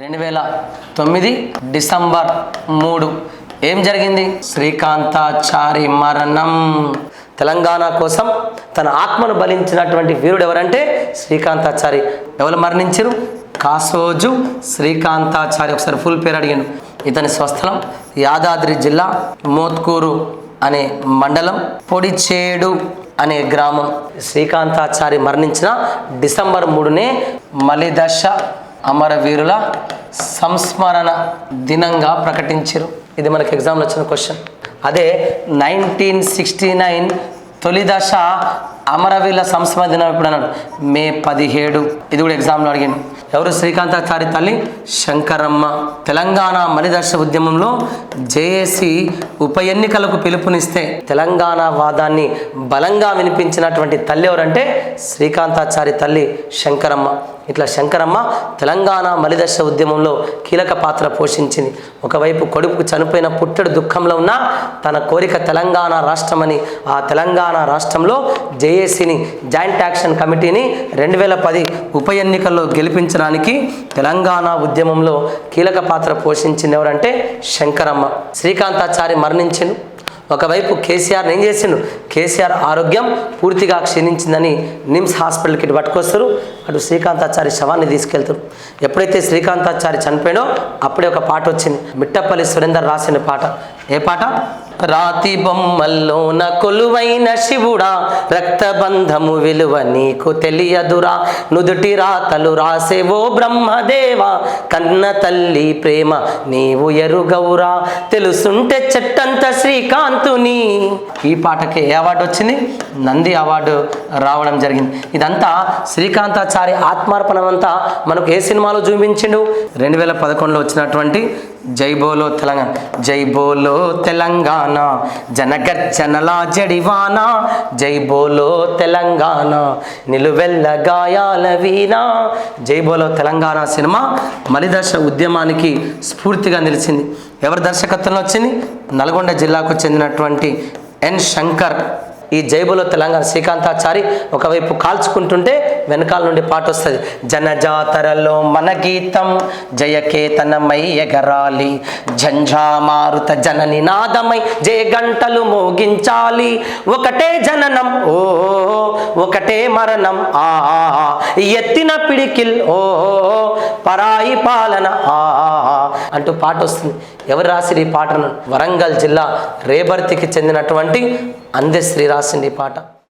రెండు వేల తొమ్మిది డిసెంబర్ మూడు. ఏం జరిగింది? శ్రీకాంతాచారి మరణం. తెలంగాణ కోసం తన ఆత్మను బలించినటువంటి వీరుడు ఎవరంటే శ్రీకాంతాచారి. ఎవరు మరణించరు కాసోజు శ్రీకాంతాచారి. ఒకసారి ఫుల్ పేరు అడిగాను ఇతని స్వస్థలం యాదాద్రి జిల్లా మోత్కూరు అనే మండలం పొడిచేడు అనే గ్రామం. శ్రీకాంతాచారి మరణించిన డిసెంబర్ మూడునే మలిదశ అమరవీరుల సంస్మరణ దినంగా ప్రకటించారు. ఇది మనకి ఎగ్జామ్లో వచ్చిన క్వశ్చన్ అదే నైన్టీన్ సిక్స్టీ నైన్ తొలి దశ అమరవీరుల సంస్మరణ దినం ఎప్పుడు అన్నాడు? మే పదిహేడు. ఇది కూడా ఎగ్జామ్లో అడిగాను ఎవరు? శ్రీకాంతాచారి తల్లి శంకరమ్మ. తెలంగాణ మలిదర్శ ఉద్యమంలో జేఏసీ ఉప ఎన్నికలకు పిలుపునిస్తే తెలంగాణ వాదాన్ని బలంగా వినిపించినటువంటి తల్లి ఎవరంటే శ్రీకాంతాచారి తల్లి శంకరమ్మ. ఇట్లా శంకరమ్మ తెలంగాణ మలిదశ ఉద్యమంలో కీలక పాత్ర పోషించింది. ఒకవైపు కొడుకు చనిపోయిన పుట్టడు దుఃఖంలో ఉన్న తన కోరిక తెలంగాణ రాష్ట్రమని ఆ తెలంగాణ రాష్ట్రంలో జేఏసీని జాయింట్ యాక్షన్ కమిటీని రెండు వేల పది ఉప ఎన్నికల్లో గెలిపించడానికి తెలంగాణ ఉద్యమంలో కీలక పాత్ర పోషించింది ఎవరంటే శంకరమ్మ. శ్రీకాంతాచారి మరణించిండు. ఒకవైపు కేసీఆర్ ఏం చేసిండు? కేసీఆర్ ఆరోగ్యం పూర్తిగా క్షీణించిందని నిమ్స్ హాస్పిటల్కి ఇటు పట్టుకొస్తారు. అటు శ్రీకాంతాచారి శవాన్ని తీసుకెళ్తారు. ఎప్పుడైతే శ్రీకాంతాచారి చనిపోయాడో అప్పుడే ఒక పాట వచ్చింది. మిట్టపల్లి సురేందర్ రాసిన పాట. ఏ పాట? రాతి బొమ్మల్లోన కొలువైన శివుడా రక్తబంధము విలువ నీకు తెలియదురా. నుదుటి రాతలు రాసేవో బ్రహ్మదేవా కన్న తల్లి ప్రేమ నీవు ఎరుగవురా. తెలుసుంటే చెట్టంత శ్రీకాంతుని. ఈ పాటకి ఏ అవార్డు వచ్చింది. నంది అవార్డు రావడం జరిగింది. ఇదంతా శ్రీకాంతాచారి ఆత్మార్పణమంతా మనకు ఏ సినిమాలో చూపించిండు? రెండు వేల పదకొండులో వచ్చినటువంటి జై బోలో తెలంగాణ జై బోలో తెలంగాణ జనగర్జనలా జడివాన జై బోలో తెలంగాణ నిలువెల్ల గాయాల వీణా. జై బోలో తెలంగాణ సినిమా మలిదర్శ ఉద్యమానికి స్ఫూర్తిగా నిలిచింది. ఎవరి దర్శకత్వంలో వచ్చింది? నల్గొండ జిల్లాకు చెందినటువంటి ఎన్ శంకర్. ఈ జైబులో తెలంగాణ శ్రీకాంతాచారి ఒకవైపు కాల్చుకుంటుంటే వెనకాల నుండి పాట వస్తుంది. జనజాతరలో మన గీతం జయకేతనమయ్య ఎగరాలి జంఝామారుత జననినాదమై జయ గంటలు మోగించాలి. ఒకటే జననం ఓ ఒకటే మరణం. ఆ ఎత్తిన పిడికిల్ ఓ పరాయి పాలన ఆ అంటూ పాట వస్తుంది. ఎవరు రాసిరు ఈ పాటను? వరంగల్ జిల్లా రేబర్తికి చెందినటువంటి అందశ్రీ రాసింది ఈ పాట.